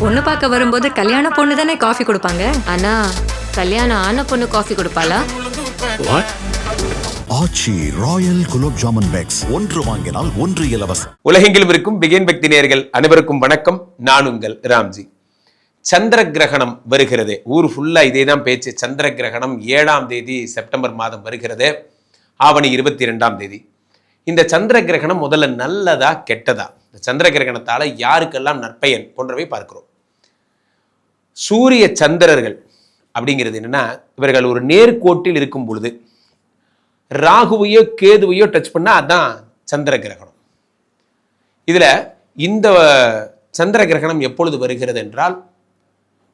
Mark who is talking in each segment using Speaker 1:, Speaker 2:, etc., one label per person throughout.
Speaker 1: பொண்ணு பார்க்க வரும்போது கல்யாண பொண்ணு தானே காஃபி கொடுப்பாங்க?
Speaker 2: ஆனா கல்யாணம் ஆன பொண்ணு coffee கொடுப்பாளா?
Speaker 3: Aachi royal gulab jamun packs. ஒன்று வாங்கினால் ஒன்று இலவசம்.
Speaker 4: உலகெங்கிலும் இருக்கும் பிகேன் பக்தி நேயர்கள் அனைவருக்கும் வணக்கம். நான் உங்கள் ராம்ஜி. சந்திர கிரகணம் வருகிறது. ஊர் ஃபுல்லா இதே தான் பேச்சு. சந்திர கிரகணம் ஏழாம் தேதி செப்டம்பர் மாதம் வருகிறது. ஆவணி இருபத்தி ரெண்டாம் தேதி. இந்த சந்திர கிரகணம் முதல்ல நல்லதா கெட்டதா? இந்த சந்திர கிரகணத்தால யாருக்கெல்லாம் நற்பயன் போன்றவை பார்க்கிறோம். சூரிய சந்திரர்கள் அப்படிங்கிறது என்னன்னா இவர்கள் ஒரு நேர்கோட்டில் இருக்கும் பொழுது ராகுவையோ கேதுவையோ டச் பண்ணா அதான் சந்திர கிரகணம். இதுல இந்த சந்திர கிரகணம் எப்பொழுது வருகிறது என்றால்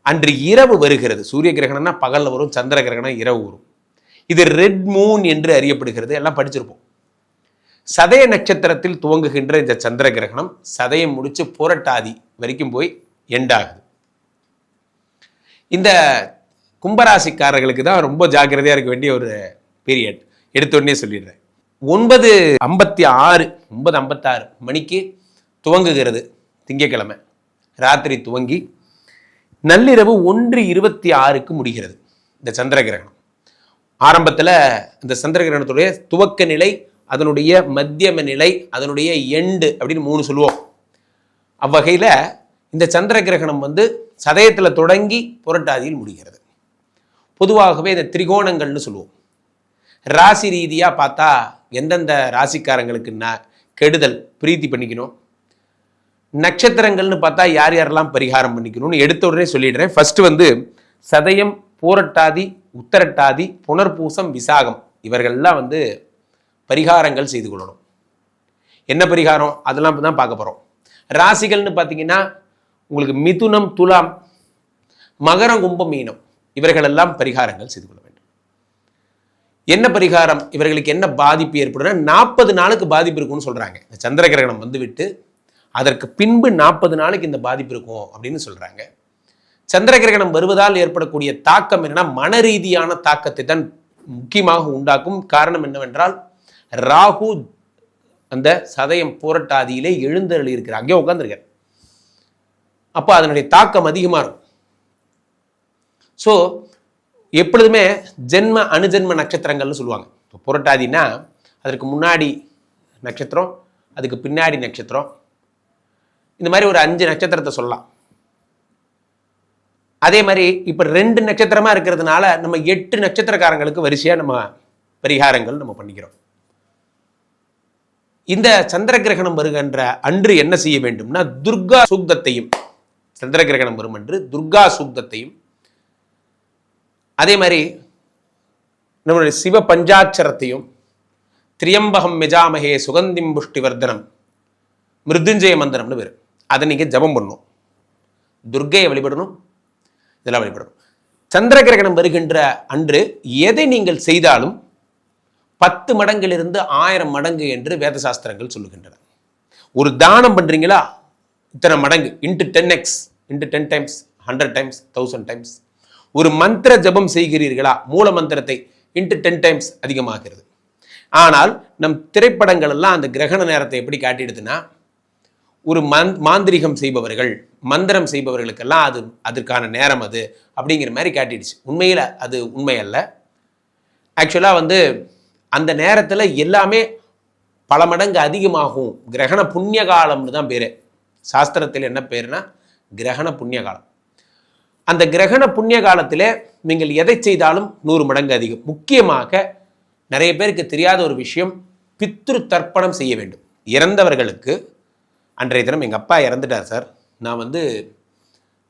Speaker 4: அன்று இரவு வருகிறது. சூரிய கிரகணம்னா பகல்ல வரும் சந்திர கிரகணம் இரவு வரும். இது ரெட் மூன் என்று அறியப்படுகிறது. எல்லாம் படிச்சிருப்போம். சதய நட்சத்திரத்தில் துவங்குகின்ற இந்த சந்திர கிரகணம் சதயம் முடிச்சு புரட்டாதி வரைக்கும் போய் எண்டாகுது இந்த கும்பராசிக்காரர்களுக்கு தான் ரொம்ப ஜாக்கிரதையாக இருக்க வேண்டிய ஒரு பீரியட் எடுத்தோடனே சொல்லிடுறேன். ஒன்பது ஐம்பத்தி ஆறு ஒன்பது ஐம்பத்தாறு மணிக்கு துவங்குகிறது திங்கட்கிழமை ராத்திரி துவங்கி நள்ளிரவு ஒன்று இருபத்தி ஆறுக்கு முடிகிறது இந்த சந்திர கிரகணம். ஆரம்பத்தில் இந்த சந்திர கிரகணத்துடைய துவக்க நிலை அதனுடைய மத்தியம நிலை அதனுடைய எண்டு அப்படின்னு மூணு சொல்லுவோம். அவ்வகையில் இந்த சந்திர கிரகணம் வந்து சதயத்தில் தொடங்கி புரட்டாதியில் முடிகிறது. பொதுவாகவே இந்த திரிகோணங்கள்னு சொல்லுவோம். ராசி ரீதியாக பார்த்தா எந்தெந்த ராசிக்காரங்களுக்கு ந கெடுதல் பிரீத்தி பண்ணிக்கணும். நட்சத்திரங்கள்னு பார்த்தா யார் யாரெல்லாம் பரிகாரம் பண்ணிக்கணும்னு எடுத்த உடனே சொல்லிடுறேன். ஃபர்ஸ்ட் வந்து சதயம் பூரட்டாதி உத்தரட்டாதி புனர்பூசம் விசாகம் இவர்கள்லாம் வந்து பரிகாரங்கள் செய்து கொள்ளணும். என்ன பரிகாரம்? அதெல்லாம் தான் பார்க்க போகிறோம் ராசிகள்னு பார்த்தீங்கன்னா உங்களுக்கு மிதுனம் துலாம் மகரம் கும்பம் மீனம் இவர்களெல்லாம் பரிகாரங்கள் செய்து கொள்ள வேண்டும். என்ன பரிகாரம்? இவர்களுக்கு என்ன பாதிப்பு ஏற்படும் நாற்பது நாளுக்கு பாதிப்பு இருக்கும்னு சொல்றாங்க. இந்த சந்திர கிரகணம் வந்துவிட்டு அதற்கு பின்பு நாற்பது நாளைக்கு இந்த பாதிப்பு இருக்கும் அப்படின்னு சொல்றாங்க. சந்திர கிரகணம் வருவதால் ஏற்படக்கூடிய தாக்கம் என்னன்னா மன ரீதியான தாக்கத்தை தான் முக்கியமாக உண்டாக்கும் காரணம் என்னவென்றால் ராகு அந்த சதயம் போராட்டாதியிலே எழுந்தருளி இருக்கிறார் அங்கே உட்காந்துருக்கார் அப்போ அதனுடைய தாக்கம் அதிகமாக இருக்கும். ஸோ எப்பொழுதுமே ஜென்ம அணுஜென்ம நட்சத்திரங்கள்னு சொல்லுவாங்க. இப்போ புரட்டாதினா அதற்கு முன்னாடி நட்சத்திரம் அதுக்கு பின்னாடி நட்சத்திரம். இந்த மாதிரி ஒரு அஞ்சு நட்சத்திரத்தை சொல்லலாம். அதே மாதிரி இப்போ ரெண்டு நட்சத்திரமா இருக்கிறதுனால நம்ம எட்டு நட்சத்திரக்காரங்களுக்கு வரிசையாக நம்ம பரிகாரங்கள் நம்ம பண்ணிக்கிறோம். இந்த சந்திர கிரகணம் வருகின்ற அன்று என்ன செய்ய வேண்டும்னா துர்கா சூக்தத்தையும் சந்திர கிரகணம் வரும் அன்று துர்கா சூக்தத்தையும் அதே மாதிரி நம்மளுடைய சிவ பஞ்சாட்சரத்தையும் திரியம்பகம் மெஜாமகே சுகந்திம் புஷ்டிவர்தனம் மிருத்யுஞ்சய மந்திரம்னு பேர். அதை நீங்கள் ஜபம் பண்ணணும் துர்கையை வழிபடணும் இதெல்லாம் வழிபடணும். சந்திர கிரகணம் வருகின்ற அன்று எதை நீங்கள் செய்தாலும் பத்து மடங்கிலிருந்து ஆயிரம் மடங்கு என்று வேத சாஸ்திரங்கள் சொல்லுகின்றன. ஒரு தானம் பண்றீங்களா? இத்தனை மடங்கு. Into ten X into ten times hundred times thousand times ஒரு மந்திர ஜபம் செய்கிறீர்களா? மூல மந்திரத்தை இன்ட்டு டென் டைம்ஸ் அதிகமாகிறது. ஆனால் நம் திரைப்படங்கள் எல்லாம் அந்த கிரகண நேரத்தை எப்படி காட்டிடுதுன்னா ஒரு மந் மாந்திரிகம் செய்பவர்கள் மந்திரம் செய்பவர்களுக்கெல்லாம் அது அதற்கான நேரம் அது அப்படிங்கிற மாதிரி காட்டிடுச்சு. உண்மையில் அது உண்மை அல்ல ஆக்சுவலாக வந்து அந்த நேரத்தில் எல்லாமே பல மடங்கு அதிகமாகும். கிரகண புண்ணிய காலம்னு தான் பேர். சாஸ்திரத்தில் என்ன பேர்னா கிரகண புண்ணிய காலம் அந்த கிரகண புண்ணிய காலத்தில் நீங்கள் எதை செய்தாலும் நூறு மடங்கு அதிகம். முக்கியமாக நிறைய பேருக்கு தெரியாத ஒரு விஷயம் பித்ரு தர்ப்பணம் செய்ய வேண்டும். இறந்தவர்களுக்கு அன்றைய தினம் எங்கள் அப்பா இறந்துட்டார் சார். நான் வந்து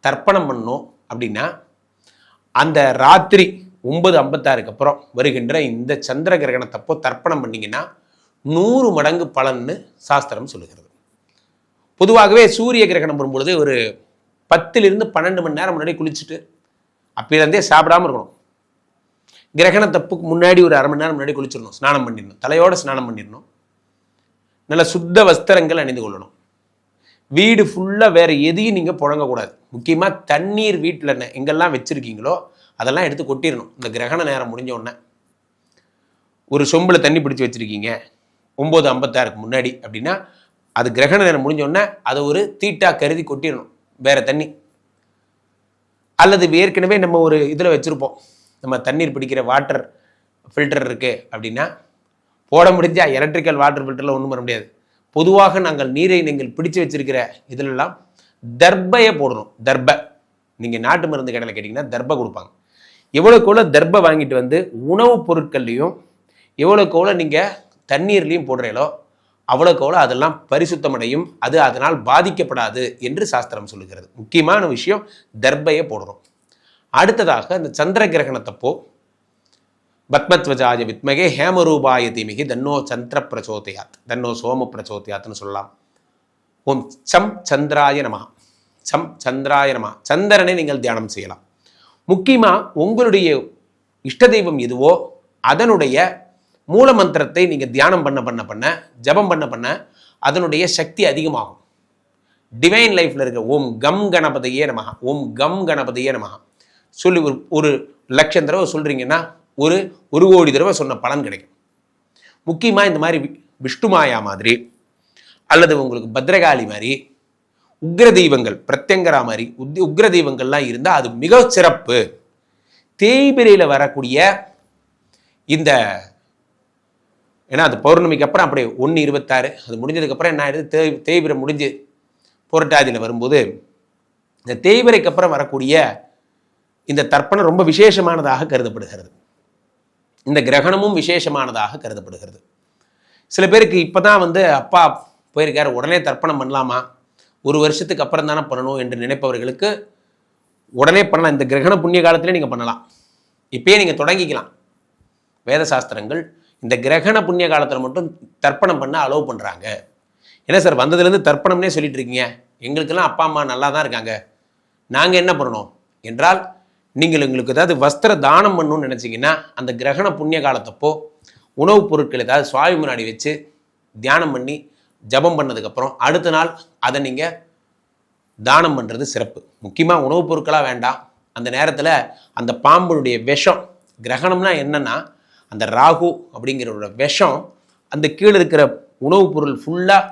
Speaker 4: தர்ப்பணம் பண்ணோம் அப்படின்னா அந்த ராத்திரி ஒன்பது ஐம்பத்தாறுக்கு அப்புறம் வருகின்ற இந்த சந்திர கிரகணத்தப்போ தர்ப்பணம் பண்ணிங்கன்னா நூறு மடங்கு பலன்னு சாஸ்திரம் சொல்லுகிறது. பொதுவாகவே சூரிய கிரகணம் வரும்பொழுது ஒரு பத்திலிருந்து பன்னெண்டு மணி நேரம் முன்னாடி குளிச்சுட்டு அப்பயிலேருந்தே சாப்பிடாம இருக்கணும். கிரகண தப்புக்கு முன்னாடி ஒரு அரை மணி நேரம் முன்னாடி குளிச்சிடணும். ஸ்நானம் பண்ணிடணும். தலையோட ஸ்நானம் பண்ணிடணும். நல்ல சுத்த வஸ்திரங்கள் அணிந்து கொள்ளணும். வீடு ஃபுல்லாக வேறு எதையும் நீங்கள் புழங்கக்கூடாது. முக்கியமாக தண்ணீர் வீட்டில் என்ன எங்கெல்லாம் வச்சுருக்கீங்களோ அதெல்லாம் எடுத்து கொட்டிடணும். இந்த கிரகண நேரம் முடிஞ்ச உடனே. ஒரு சொம்பில் தண்ணி பிடிச்சி வச்சுருக்கீங்க. ஒம்பது ஐம்பத்தாறுக்கு முன்னாடி அப்படின்னா அது கிரகண நேரம் முடிஞ்சோடனே அதை ஒரு தீட்டா கருதி கொட்டிடணும். வேற தண்ணி. அல்லது ஏற்கனவே நம்ம ஒரு இதில் வச்சுருப்போம். நம்ம தண்ணீர் பிடிக்கிற வாட்டர் ஃபில்டர் இருக்குது அப்படின்னா போட முடிஞ்சால் எலக்ட்ரிக்கல் வாட்டர் ஃபில்டரில் ஒன்றும் பண்ண முடியாது. பொதுவாக நாங்கள் நீரை நீங்கள் பிடிச்சு வச்சிருக்கிற இதிலெல்லாம் தர்பையை போடணும். தர்பை. நீங்கள் நாட்டு மருந்து கடையில் கேட்டிங்கன்னா தர்பை கொடுப்பாங்க. எவ்வளோக்கு தர்பை வாங்கிட்டு வந்து உணவுப் பொருட்கள்லையும் எவ்வளோக்கு எவ்வளோ நீங்கள் தண்ணீர்லேயும் போடுறீங்களோ அவ்வளோக்கு அதெல்லாம் பரிசுத்தமடையும். அது அதனால் பாதிக்கப்படாது என்று சாஸ்திரம் சொல்லுகிறது. முக்கியமான விஷயம் தர்பையை போடணும் அடுத்ததாக அந்த சந்திர கிரகணத்தப்போ பத்மத்வஜாய வித்மகே ஹேமரூபாய தீமிகி தன்னோ சந்திர பிரச்சோதயாத் தன்னோ சோம பிரச்சோதயாத்னு சொல்லலாம். ஓம் சம் சந்திராய நம சம் சந்திராய நம சந்திரனை நீங்கள் தியானம் செய்யலாம். முக்கியமாக உங்களுடைய இஷ்ட தெய்வம் எதுவோ அதனுடைய மூல மந்திரத்தை நீங்கள் தியானம் பண்ண பண்ண பண்ண ஜபம் பண்ண பண்ண அதனுடைய சக்தி அதிகமாகும். டிவைன் லைஃப்பில் இருக்க ஓம் கம் கணபதியே நமகா ஓம் கம் கணபதியே நமகா சொல்லி ஒரு ஒரு லட்சம் தடவை சொல்கிறீங்கன்னா ஒரு ஒரு கோடி தடவை சொன்ன பலன் கிடைக்கும். முக்கியமாக இந்த மாதிரி வி- விஷ்ணுமாயா மாதிரி அல்லது உங்களுக்கு பத்ரகாளி மாதிரி உக்ர தெய்வங்கள் பிரத்யங்கரா மாதிரி உத் உக்ர தெய்வங்கள்லாம் இருந்தால் அது மிக சிறப்பு. தேய்பிரையில் வரக்கூடிய இந்த ஏன்னா அது பௌர்ணமிக்கு அப்புறம் அப்படியே ஒன்று இருபத்தாறு அது முடிஞ்சதுக்கப்புறம் என்ன ஆயிடுது? தே தேய்பிரை முடிஞ்சு புரட்டாதியில் வரும்போது இந்த தேய்பிரைக்கு அப்புறம் வரக்கூடிய இந்த தர்ப்பணம் ரொம்ப விசேஷமானதாக கருதப்படுகிறது. இந்த கிரகணமும் விசேஷமானதாக கருதப்படுகிறது. சில பேருக்கு இப்போ தான் வந்து அப்பா போயிருக்காரு உடனே தர்ப்பணம் பண்ணலாமா? ஒரு வருஷத்துக்கு அப்புறம் தானே பண்ணணும் என்று நினைப்பவர்களுக்கு உடனே பண்ணலாம். இந்த கிரகண புண்ணிய காலத்திலே நீங்கள் பண்ணலாம். இப்பயே நீங்கள் தொடங்கிக்கலாம். வேத சாஸ்திரங்கள் இந்த கிரகண புண்ணிய காலத்தில் மட்டும் தர்ப்பணம் பண்ண அலோவ் பண்ணுறாங்க என்ன சார் வந்ததுலேருந்து தர்ப்பணம்னே சொல்லிட்டு இருக்கீங்க எங்களுக்கெல்லாம் அப்பா அம்மா நல்லா தான் இருக்காங்க. நாங்கள் என்ன பண்ணணும்? என்றால் நீங்கள் எங்களுக்கு ஏதாவது வஸ்திர தானம் பண்ணணும்னு நினச்சிங்கன்னா அந்த கிரகண புண்ணிய காலத்தப்போ உணவுப் பொருட்கள் ஏதாவது சுவாமி முன்னாடி வச்சு தியானம் பண்ணி ஜபம் பண்ணதுக்கப்புறம் அடுத்த நாள் அதை நீங்கள் தானம் பண்ணுறது சிறப்பு. முக்கியமாக உணவுப் பொருட்களாக வேண்டாம். அந்த நேரத்தில் அந்த பாம்புனுடைய விஷம் கிரகணம்னா என்னென்னா அந்த ராகு அப்படிங்கிறோட விஷம் அந்த கீழே இருக்கிற உணவுப் பொருள் ஃபுல்லாக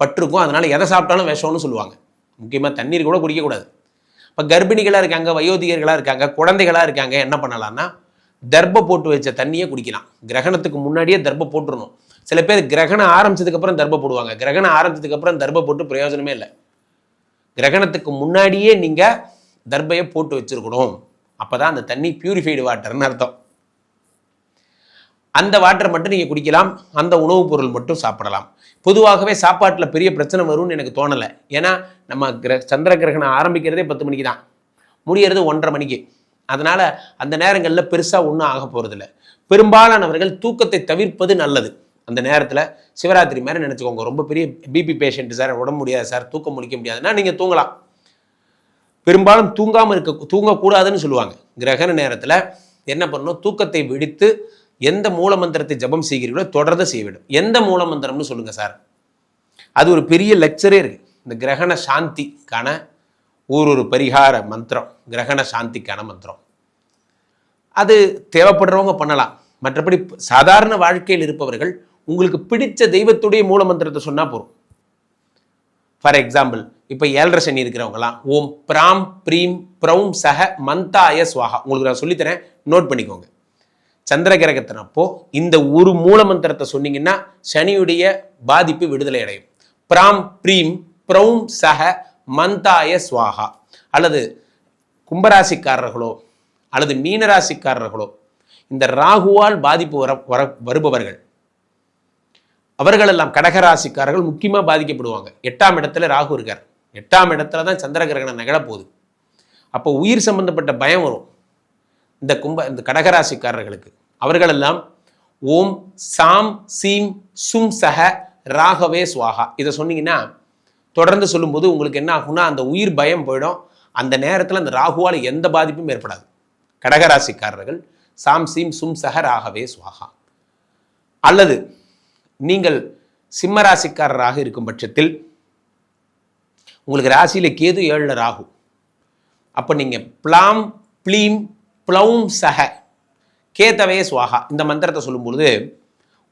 Speaker 4: பட்டிருக்கும். அதனால் எதை சாப்பிட்டாலும் விஷம்னு சொல்லுவாங்க. முக்கியமாக தண்ணீர் கூட குடிக்கக்கூடாது. இப்போ கர்ப்பிணிகளாக இருக்காங்க வயோதிகர்களாக இருக்காங்க குழந்தைகளாக இருக்காங்க என்ன பண்ணலான்னா தர்ப்ப போட்டு வச்ச தண்ணியை குடிக்கலாம். கிரகணத்துக்கு முன்னாடியே தர்ப்ப போட்டுருணும் சில பேர் கிரகணம் ஆரம்பிச்சதுக்கப்புறம் தர்ப்ப போடுவாங்க. கிரகணம் ஆரம்பிச்சதுக்கப்புறம் தர்ப்ப போட்டு பிரயோஜனமே இல்லை. கிரகணத்துக்கு முன்னாடியே நீங்கள் தர்பையை போட்டு வச்சிருக்கணும். அப்போ தான் அந்த தண்ணி பியூரிஃபைடு வாட்டர்னு அர்த்தம். அந்த வாட்டரை மட்டும் நீங்கள் குடிக்கலாம் அந்த உணவுப் பொருள் மட்டும் சாப்பிடலாம். பொதுவாகவே சாப்பாட்டில் பெரிய பிரச்சனை வரும்னு எனக்கு தோணலை. ஏன்னா நம்ம கிர சந்திர கிரகணம் ஆரம்பிக்கிறதே பத்து மணிக்கு தான். முடியறது ஒன்றரை மணிக்கு. அதனால் அந்த நேரங்களில் பெருசாக ஒன்றும் ஆக போகிறதில்ல பெரும்பாலானவர்கள் தூக்கத்தை தவிர்ப்பது நல்லது. அந்த நேரத்தில் சிவராத்திரி மாதிரி நினச்சிக்கோங்க. ரொம்ப பெரிய பிபி பேஷண்ட்டு சார் உடம்பு முடியாது சார் தூக்கம் முடிக்க முடியாதுன்னா நீங்கள் தூங்கலாம். பெரும்பாலும் தூங்காமல் இருக்க தூங்கக்கூடாதுன்னு சொல்லுவாங்க. கிரகண நேரத்தில் என்ன பண்ணணும்? தூக்கத்தை விடுத்து எந்த மூல மந்திரத்தை ஜபம் செய்கிறீர்களோ தொடர்ந்து செய்ய வேண்டும் எந்த மூல மந்திரம்னு சொல்லுங்க சார். அது ஒரு பெரிய லெக்சரே இருக்கு. இந்த கிரகண சாந்திக்கான ஒரு ஒரு பரிகார மந்திரம். கிரகண சாந்திக்கான மந்திரம். அது தேவைப்படுறவங்க பண்ணலாம். மற்றபடி சாதாரண வாழ்க்கையில் இருப்பவர்கள் உங்களுக்கு பிடிச்ச தெய்வத்துடைய மூல மந்திரத்தை சொன்னால் போதும். ஃபார் எக்ஸாம்பிள் இப்போ ஏழரை சனி இருக்கிறவங்கலாம் ஓம் பிராம் ப்ரீம் ப்ரௌம் சக மந்தாய சுவாகா. உங்களுக்கு நான் சொல்லித்தரேன். நோட் பண்ணிக்கோங்க. சந்திர கிரகத்தினப்போ இந்த ஒரு மூல மந்திரத்தை சொன்னீங்கன்னா சனியுடைய பாதிப்பு விடுதலை அடையும். பிராம் ப்ரீம் ப்ரௌம் சக மந்தாய சுவாகா. அல்லது கும்பராசிக்காரர்களோ அல்லது மீனராசிக்காரர்களோ இந்த ராகுவால் பாதிப்பு வர வர வருபவர்கள் அவர்களெல்லாம் கடகராசிக்காரர்கள் முக்கியமாக பாதிக்கப்படுவாங்க. எட்டாம் இடத்துல ராகு இருக்கார். எட்டாம் இடத்துல தான் சந்திர கிரகணம் நிகழப்போகுது அப்போ உயிர் சம்பந்தப்பட்ட பயம் வரும். இந்த கும்ப இந்த கடகராசிக்காரர்களுக்கு. அவர்களெல்லாம் ஓம் சாம் சீம் சும் சஹ ராகவே சுவாகா. இதை சொன்னீங்கன்னா தொடர்ந்து சொல்லும்போது உங்களுக்கு என்ன ஆகும்னா அந்த உயிர் பயம் போயிடும். அந்த நேரத்தில் அந்த ராகுவால் எந்த பாதிப்பும் ஏற்படாது. கடகராசிக்காரர்கள் சாம் சீம் சும் சஹ ராகவே சுவாகா. அல்லது நீங்கள் சிம்ம ராசிக்காரராக இருக்கும் பட்சத்தில் உங்களுக்கு ராசியில் கேது ஏழில் ராகு. அப்போ நீங்கள் பிளாம் ப்ளீம் ப்ளௌம் சஹ. கேதவே சுவாகா இந்த மந்திரத்தை சொல்லும்பொழுது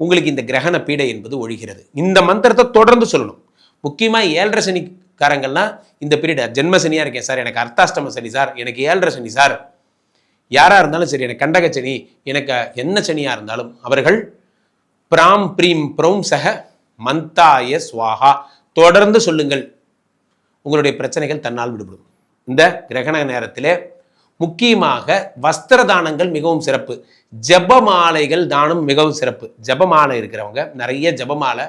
Speaker 4: உங்களுக்கு இந்த கிரகண பீடை என்பது ஒழிகிறது. இந்த மந்திரத்தை தொடர்ந்து சொல்லணும். முக்கியமாக ஏழரை சனி காரங்கள்லாம் இந்த பீரியட் ஜென்ம சனியாக இருக்கேன் சார் எனக்கு அர்த்தாஷ்டம சனி சார் எனக்கு ஏழரை சனி சார். யாராக இருந்தாலும் சரி எனக்கு கண்டக சனி எனக்கு என்ன சனியாக இருந்தாலும் அவர்கள் பிராம் பிரீம் ப்ரௌம் சக மந்தாய சுவாகா தொடர்ந்து சொல்லுங்கள். உங்களுடைய பிரச்சனைகள் தன்னால் விடுபடும். இந்த கிரகண நேரத்திலே முக்கியமாக வஸ்திர தானங்கள் மிகவும் சிறப்பு. ஜபமாலைகள் தானம் மிகவும் சிறப்பு. ஜெபமாலை இருக்கிறவங்க நிறைய ஜெபமாலை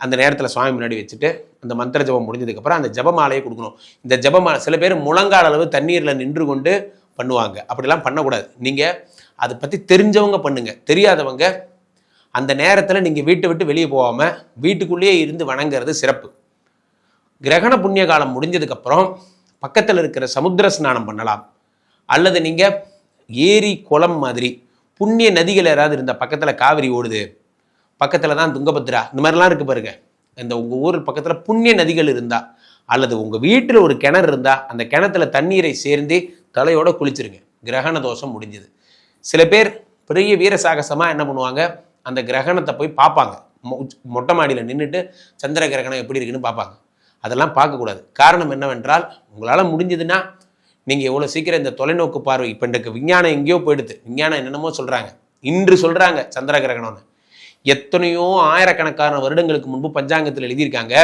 Speaker 4: அந்த நேரத்தில் சுவாமி முன்னாடி வச்சுட்டு அந்த மந்திர ஜெபம் முடிஞ்சதுக்கப்புறம் அந்த ஜபமாலையை கொடுக்கணும். இந்த ஜெபமாலை சில பேர் முழங்கால் அளவு தண்ணீரில் நின்று கொண்டு பண்ணுவாங்க. அப்படிலாம் பண்ணக்கூடாது. நீங்கள் அதை பற்றி தெரிஞ்சவங்க பண்ணுங்க. தெரியாதவங்க அந்த நேரத்தில் நீங்கள் வீட்டை விட்டு வெளியே போகாமல் வீட்டுக்குள்ளேயே இருந்து வணங்குறது சிறப்பு. கிரகண புண்ணிய காலம் முடிஞ்சதுக்கப்புறம் பக்கத்தில் இருக்கிற சமுத்திர ஸ்நானம் பண்ணலாம். அல்லது நீங்கள் ஏரி குளம் மாதிரி புண்ணிய நதிகள் யாராவது இருந்தால் பக்கத்தில் காவிரி ஓடுது பக்கத்தில் தான் துங்கபத்ரா இந்த மாதிரிலாம் இருக்குது பாருங்க. இந்த உங்கள் ஊர் பக்கத்தில் புண்ணிய நதிகள் இருந்தால் அல்லது உங்கள் வீட்டில் ஒரு கிணறு இருந்தால் அந்த கிணத்துல தண்ணீரை சேர்ந்து தலையோட குளிச்சிருங்க. கிரகண தோஷம் முடிஞ்சது. சில பேர் பெரிய வீர சாகசமாக என்ன பண்ணுவாங்க? அந்த கிரகணத்தை போய் பார்ப்பாங்க. மொ- மொட்டை மாடியில் நின்றுட்டு சந்திர கிரகணம் எப்படி இருக்குன்னு பார்ப்பாங்க. அதெல்லாம் பார்க்கக்கூடாது. காரணம் என்னவென்றால் உங்களால் முடிஞ்சதுன்னா நீங்கள் எவ்வளோ சீக்கிரம் இந்த தொலைநோக்கு பார்வை இப்போ இன்றைக்கு விஞ்ஞானம் எங்கேயோ போயிடுது. விஞ்ஞானம் என்னென்னமோ சொல்கிறாங்க இன்று சொல்கிறாங்க சந்திர கிரகணம்னு எத்தனையோ ஆயிரக்கணக்கான வருடங்களுக்கு முன்பு பஞ்சாங்கத்தில் எழுதியிருக்காங்க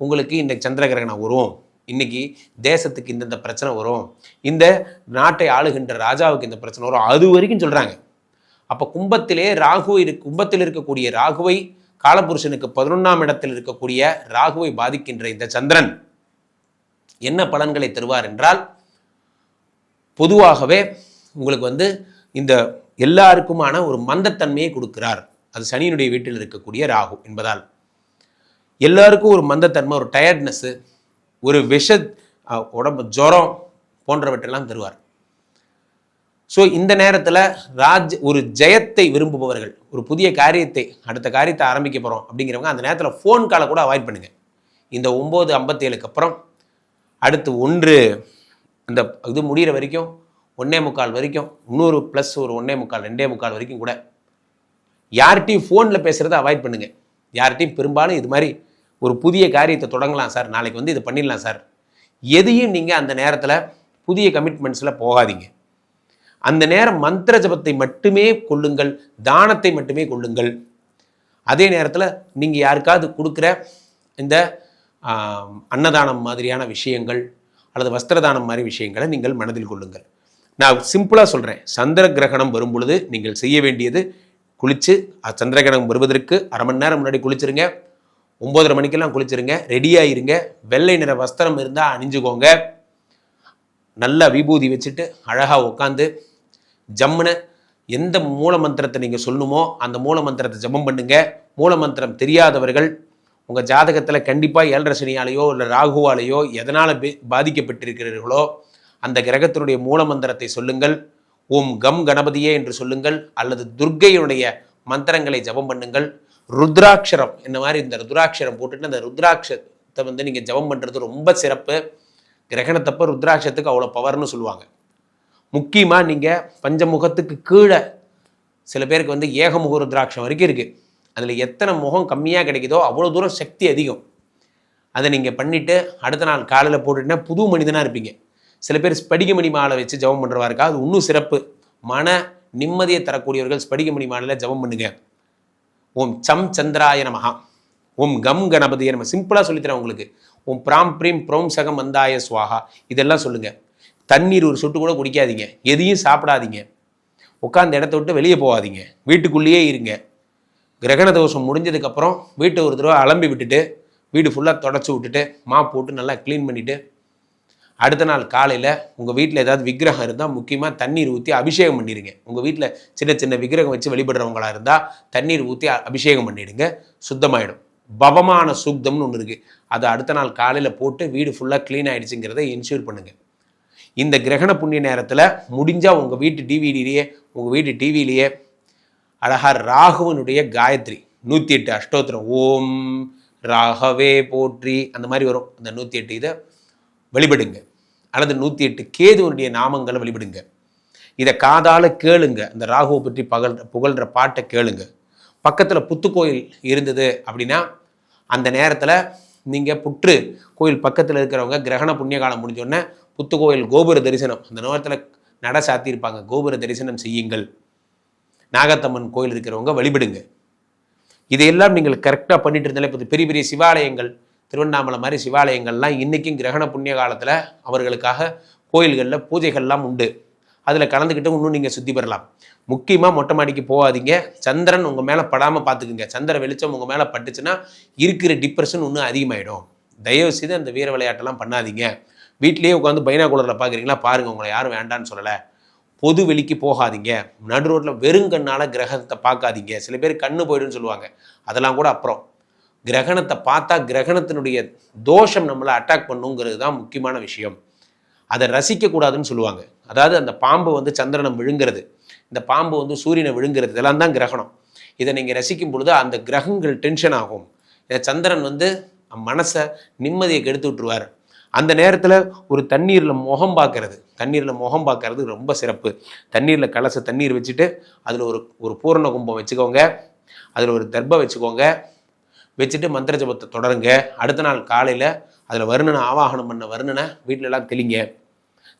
Speaker 4: உங்களுக்கு இன்றைக்கு சந்திர கிரகணம் வரும். இன்னைக்கு தேசத்துக்கு இந்தந்த பிரச்சனை வரும். இந்த நாட்டை ஆளுகின்ற ராஜாவுக்கு இந்த பிரச்சனை வரும். அது வரைக்கும் சொல்கிறாங்க அப்போ கும்பத்திலே ராகு இரு கும்பத்தில் இருக்கக்கூடிய ராகுவை காலபுருஷனுக்கு பதினொன்றாம் இடத்தில் இருக்கக்கூடிய ராகுவை பாதிக்கின்ற இந்த சந்திரன் என்ன பலன்களை தருவார் என்றால் பொதுவாகவே உங்களுக்கு வந்து இந்த எல்லாருக்குமான ஒரு மந்தத்தன்மையை கொடுக்கிறார். அது சனியினுடைய வீட்டில் இருக்கக்கூடிய ராகு என்பதால். எல்லாருக்கும் ஒரு மந்தத்தன்மை ஒரு டயர்ட்னஸ்ஸு ஒரு விஷ உடம்பு ஜுரம் போன்றவற்றெல்லாம் தருவார். ஸோ இந்த நேரத்தில் ராஜ் ஒரு ஜெயத்தை விரும்புபவர்கள் ஒரு புதிய காரியத்தை அடுத்த காரியத்தை ஆரம்பிக்க போகிறோம் அப்படிங்கிறவங்க அந்த நேரத்தில் ஃபோன் காலை கூட அவாய்ட் பண்ணுங்கள் இந்த ஒம்பது ஐம்பத்தேழுக்கு அப்புறம் அடுத்து ஒன்று அந்த இது முடிகிற வரைக்கும் ஒன்னே முக்கால் வரைக்கும் இன்னொரு ப்ளஸ் ஒரு ஒன்னே முக்கால் ரெண்டே முக்கால் வரைக்கும் கூட யார்கிட்டையும் ஃபோனில் பேசுகிறத அவாய்ட் பண்ணுங்க. யார்கிட்டையும் பெரும்பாலும் இது மாதிரி ஒரு புதிய காரியத்தை தொடங்கலாம் சார். நாளைக்கு வந்து இது பண்ணிடலாம் சார். எதையும் நீங்கள் அந்த நேரத்தில் புதிய கமிட்மெண்ட்ஸில் போகாதீங்க. அந்த நேரம் மந்திர ஜபத்தை மட்டுமே கொள்ளுங்கள் தானத்தை மட்டுமே கொள்ளுங்கள். அதே நேரத்தில் நீங்கள் யாருக்காவது கொடுக்குற இந்த அன்னதானம் மாதிரியான விஷயங்கள் அல்லது வஸ்திரதானம் மாதிரி விஷயங்களை நீங்கள் மனதில் கொள்ளுங்கள். நான் சிம்பிளாக சொல்கிறேன் சந்திர கிரகணம் வரும் பொழுது நீங்கள் செய்ய வேண்டியது குளித்து சந்திர கிரகணம் வருவதற்கு அரை மணி நேரம் முன்னாடி குளிச்சிருங்க. ஒம்போதரை மணிக்கெல்லாம் குளிச்சிருங்க. ரெடியாக இருங்க. வெள்ளை நிற வஸ்திரம் இருந்தால் அணிஞ்சுக்கோங்க. நல்லா விபூதி வச்சுட்டு அழகாக உட்காந்து ஜம்முன எந்த மூல மந்திரத்தை நீங்கள் சொல்லணுமோ அந்த மூல மந்திரத்தை ஜெபம் பண்ணுங்கள் மூல மந்திரம் தெரியாதவர்கள் உங்கள் ஜாதகத்தில் கண்டிப்பாக ஏழரை சனியாலேயோ இல்லை ராகுவாலேயோ எதனால் பாதிக்கப்பட்டிருக்கிறீர்களோ அந்த கிரகத்தினுடைய மூல மந்திரத்தை சொல்லுங்கள். ஓம் கம் கணபதியே என்று சொல்லுங்கள். அல்லது துர்க்கையினுடைய மந்திரங்களை ஜெபம் பண்ணுங்கள். ருத்ராட்சரம் இந்த மாதிரி இந்த ருத்ராட்சரம் போட்டுட்டு அந்த ருத்ராட்சத்தை வந்து நீங்கள் ஜெபம் பண்ணுறது ரொம்ப சிறப்பு. கிரகணத்தப்ப ருத்ராட்சத்துக்கு அவ்வளோ பவர்னு சொல்லுவாங்க. முக்கியமாக நீங்கள் பஞ்சமுகத்துக்கு கீழே சில பேருக்கு வந்து ஏகமுக ருத்ராட்சம் வரைக்கும் இருக்குது அதில் எத்தனை முகம் கம்மியாக கிடைக்குதோ அவ்வளோ தூரம் சக்தி அதிகம். அதை நீங்கள் பண்ணிவிட்டு அடுத்த நாள் காலையில் போட்டுட்டுனா புது மனிதனாக இருப்பீங்க. சில பேர் ஸ்படிகமணி மாலை வச்சு ஜெபம் பண்ணுறவா இருக்கா? அது இன்னும் சிறப்பு. மன நிம்மதியை தரக்கூடியவர்கள் ஸ்படிகமணி மாலையில் ஜெபம் பண்ணுங்க. ஓம் சம் சந்திராய நமஹா. ஓம் கம் கணபதிய நம்ம சிம்பிளாக சொல்லித்தரேன் உங்களுக்கு. ஓம் பிராம் பிரீம் ப்ரோம் சகம் மந்தாய சுவாஹா. இதெல்லாம் சொல்லுங்கள் தண்ணீர் ஒரு சொட்டு கூட குடிக்காதீங்க. எதையும் சாப்பிடாதீங்க. உட்காந்த இடத்த விட்டு வெளியே போகாதீங்க. வீட்டுக்குள்ளேயே இருங்க. கிரகண தோஷம் முடிஞ்சதுக்கப்புறம் வீட்டை ஒரு தடவை அலம்பி விட்டுட்டு வீடு ஃபுல்லாக தொடச்சி விட்டுட்டு மா போட்டு நல்லா க்ளீன் பண்ணிவிட்டு அடுத்த நாள் காலையில் உங்கள் வீட்டில் ஏதாவது விக்கிரகம் இருந்தால் முக்கியமாக தண்ணீர் ஊற்றி அபிஷேகம் பண்ணிடுங்க உங்கள் வீட்டில் சின்ன சின்ன விக்கிரகம் வச்சு வழிபடுறவங்களாக இருந்தால் தண்ணீர் ஊற்றி அபிஷேகம் பண்ணிடுங்க. சுத்தமாயிடும். பவமான சூக்தம்னு ஒன்று இருக்குது அதை அடுத்த நாள் காலையில் போட்டு வீடு ஃபுல்லாக க்ளீன் ஆகிடுச்சுங்கிறத என்ஷூர் பண்ணுங்கள் இந்த கிரகண புண்ணிய நேரத்தில் முடிஞ்சால் உங்கள் வீட்டு டிவிடிலேயே உங்கள் வீட்டு டிவிலேயே அழகா ராகுவனுடைய காயத்ரி. நூற்றி எட்டு அஷ்டோத்திரம். ஓம் ராகவே போற்றி. அந்த மாதிரி வரும். அந்த நூற்றி எட்டு இதை வழிபடுங்க. அல்லது நூற்றி எட்டு கேதுவனுடைய நாமங்களை வழிபடுங்க. இதை காதால கேளுங்க. அந்த ராகுவை பற்றி பகல் புகழ்கிற பாட்டை கேளுங்க. பக்கத்தில் புத்துக்கோயில் இருந்தது அப்படின்னா அந்த நேரத்தில் நீங்கள் புற்று கோயில் பக்கத்தில் இருக்கிறவங்க கிரகண புண்ணிய காலம் முடிஞ்சோடனே புத்து கோயில் கோபுர தரிசனம். அந்த நேரத்தில் நட சாத்தியிருப்பாங்க. கோபுர தரிசனம் செய்யுங்கள். நாகத்தம்மன் கோயில் இருக்கிறவங்க வழிபடுங்க. இதையெல்லாம் நீங்கள் கரெக்டாக பண்ணிட்டு இருந்தாலே இப்போ பெரிய பெரிய சிவாலயங்கள் திருவண்ணாமலை மாதிரி சிவாலயங்கள்லாம் இன்றைக்கும் கிரகண புண்ணிய காலத்தில் அவர்களுக்காக கோயில்களில் பூஜைகள்லாம் உண்டு. அதில் கலந்துக்கிட்டு இன்னும் நீங்கள் சுற்றி பெறலாம். முக்கியமாக மொட்டை மாடிக்கு போகாதீங்க. சந்திரன் உங்கள் மேலே படாமல் பார்த்துக்குங்க சந்திர வெளிச்சம் உங்கள் மேலே பட்டுச்சுன்னா இருக்கிற டிப்ரெஷன் இன்னும் அதிகமாயிடும். தயவு செய்து அந்த வீர விளையாட்டெல்லாம் பண்ணாதீங்க. வீட்டிலேயே உட்காந்து பைனாகுலரில் பார்க்குறீங்களா பாருங்கள் உங்களை யாரும் வேண்டான்னு சொல்லலை. பொது வெளிக்கு போகாதீங்க. நடு ரோட்டில் வெறுங்கண்ணால் கிரகணத்தை பார்க்காதீங்க. சில பேர் கண்ணு போயிடுன்னு சொல்லுவாங்க. அதெல்லாம் கூட அப்புறம். கிரகணத்தை பார்த்தா கிரகணத்தினுடைய தோஷம் நம்மளை அட்டாக் பண்ணுங்கிறது தான் முக்கியமான விஷயம். அதை ரசிக்கக்கூடாதுன்னு சொல்லுவாங்க. அதாவது அந்த பாம்பு வந்து சந்திரனை விழுங்கிறது. இந்த பாம்பு வந்து சூரியனை விழுங்கிறது. இதெல்லாம் தான் கிரகணம். இதை நீங்கள் ரசிக்கும் பொழுது அந்த கிரகங்கள் டென்ஷன் ஆகும். இதை சந்திரன் வந்து மனசை நிம்மதியை கெடுத்து விட்டுருவார். அந்த நேரத்தில் ஒரு தண்ணீரில் முகம் பார்க்கறது தண்ணீரில் முகம் பார்க்கறது ரொம்ப சிறப்பு. தண்ணீரில் கலச தண்ணீர் வச்சுட்டு அதில் ஒரு ஒரு பூரண கும்பம் வச்சுக்கோங்க. அதில் ஒரு தர்பை வச்சுக்கோங்க. வச்சுட்டு மந்திர ஜபத்தை தொடருங்க. அடுத்த நாள் காலையில் அதில் வருணனை ஆவாகனம் பண்ண வருணனை வீட்டிலலாம் தெளிங்க.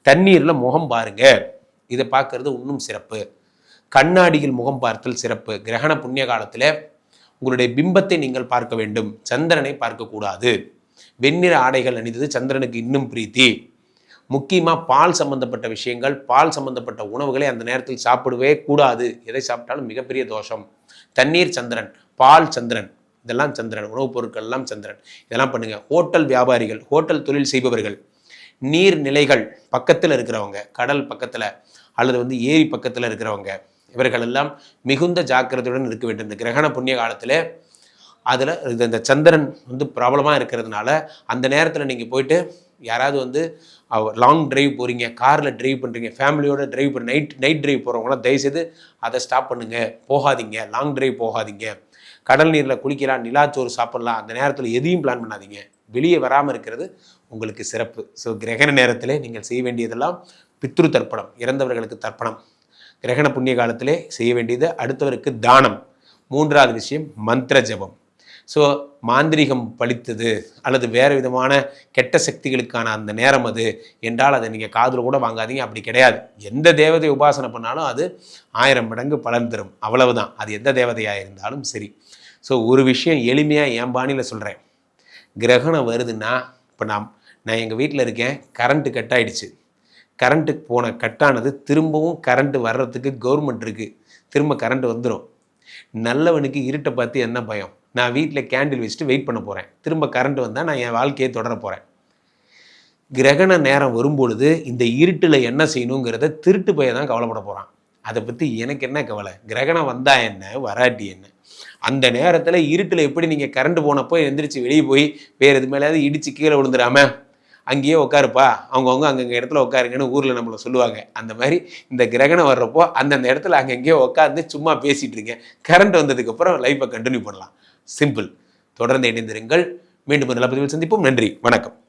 Speaker 4: தண்ணீரில் முகம் பாருங்க. இதை பார்க்கறது இன்னும் சிறப்பு. கண்ணாடியில் முகம் பார்த்தல் சிறப்பு. கிரகண புண்ணிய காலத்தில் உங்களுடைய பிம்பத்தை நீங்கள் பார்க்க வேண்டும். சந்திரனை பார்க்கக்கூடாது. வெண்ணிற ஆடைகள் அணிந்தது சந்திரனுக்கு இன்னும் பிரீத்தி. முக்கியமாக பால் சம்பந்தப்பட்ட விஷயங்கள் பால் சம்பந்தப்பட்ட உணவுகளை அந்த நேரத்தில் சாப்பிடவே கூடாது. எதை சாப்பிட்டாலும் மிகப்பெரிய தோஷம். தண்ணீர் சந்திரன் பால் சந்திரன் இதெல்லாம் சந்திரன் உணவுப் பொருட்கள் எல்லாம் சந்திரன். இதெல்லாம் பண்ணுங்க. ஹோட்டல் வியாபாரிகள் ஹோட்டல் தொழில் செய்பவர்கள் நீர்நிலைகள் பக்கத்தில் இருக்கிறவங்க கடல் பக்கத்தில் அல்லது வந்து ஏரி பக்கத்தில் இருக்கிறவங்க இவர்கள் எல்லாம் மிகுந்த ஜாக்கிரதையுடன் இருக்க வேண்டும். இந்த கிரகண புண்ணிய காலத்தில் அதில் இது இந்த சந்திரன் வந்து ப்ராப்ளமாக இருக்கிறதுனால அந்த நேரத்தில் நீங்கள் போயிட்டு யாராவது வந்து லாங் டிரைவ் போகிறீங்க காரில் டிரைவ் பண்ணுறீங்க ஃபேமிலியோட டிரைவ் பண்ண நைட் நைட் டிரைவ் போகிறவங்களாம் தயவுசெய்து அதை ஸ்டாப் பண்ணுங்கள் போகாதீங்க லாங் டிரைவ் போகாதீங்க. கடல் நீரில் குளிக்கலாம் நிலாச்சோறு சாப்பிட்லாம் அந்த நேரத்தில் எதையும் பிளான் பண்ணாதீங்க. வெளியே வராமல் இருக்கிறது உங்களுக்கு சிறப்பு. ஸோ கிரகண நேரத்தில் நீங்கள் செய்ய வேண்டியதெல்லாம் பித்ரு தர்ப்பணம் இறந்தவர்களுக்கு தர்ப்பணம். கிரகண புண்ணிய காலத்திலே செய்ய வேண்டியது அடுத்தவருக்கு தானம். மூன்றாவது விஷயம் மந்திர ஜபம். ஸோ மாந்திரிகம் பலித்தது அல்லது வேறு விதமான கெட்ட சக்திகளுக்கான அந்த நேரம் அது என்றால் அதை நீங்கள் காதில் கூட வாங்காதீங்க. அப்படி கிடையாது. எந்த தேவதை உபாசனை பண்ணாலும் அது ஆயிரம் மடங்கு பலன் தரும். அவ்வளவுதான். அது எந்த தேவதையாக இருந்தாலும் சரி. ஸோ ஒரு விஷயம் எளிமையாக என் பாணியில் சொல்கிறேன் கிரகணம் வருதுன்னா இப்போ நான் நான் எங்கள் வீட்டில் இருக்கேன். கரண்ட்டு கட் ஆகிடுச்சு கரண்ட்டுக்கு போன கட்டானது திரும்பவும் கரண்ட்டு வர்றதுக்கு கவர்மெண்ட் இருக்குது திரும்ப கரண்ட் வந்துடும் நல்லவனுக்கு இருட்டை பார்த்து என்ன பயம்? நான் வீட்டில் கேண்டில் வச்சுட்டு வெயிட் பண்ண போகிறேன் திரும்ப கரண்ட் வந்தால் நான் என் வாழ்க்கையை தொடர போகிறேன் கிரகண நேரம் வரும்பொழுது இந்த இருட்டில் என்ன செய்யணுங்கிறத திருட்டு பையன் தான் கவலைப்பட போகிறான் அதை பற்றி எனக்கு என்ன கவலை? கிரகணம் வந்தால் என்ன? வராட்டி என்ன? அந்த நேரத்தில் இருட்டில் எப்படி நீங்கள் கரண்ட் போனப்போ எந்திரிச்சு வெளியே போய் வேறு எது மேலேயாவது இடித்து கீழே விழுந்துடாம அங்கேயே உட்காருப்பா அவங்கவுங்க அங்கங்கே இடத்துல உட்காருங்கன்னு ஊரில் நம்மளை சொல்லுவாங்க. அந்த மாதிரி இந்த கிரகணம் வர்றப்போ அந்தந்த இடத்துல அங்கங்கேயோ உட்காந்து சும்மா பேசிகிட்டு இருக்கேன். கரண்ட் வந்ததுக்கப்புறம் லைஃப்பை கண்டினியூ பண்ணலாம். சிம்பிள் தொடர்ந்து இணைந்திருங்கள். மீண்டும் ஒரு நல்ல பதிவில் சந்திப்போம். நன்றி. வணக்கம்.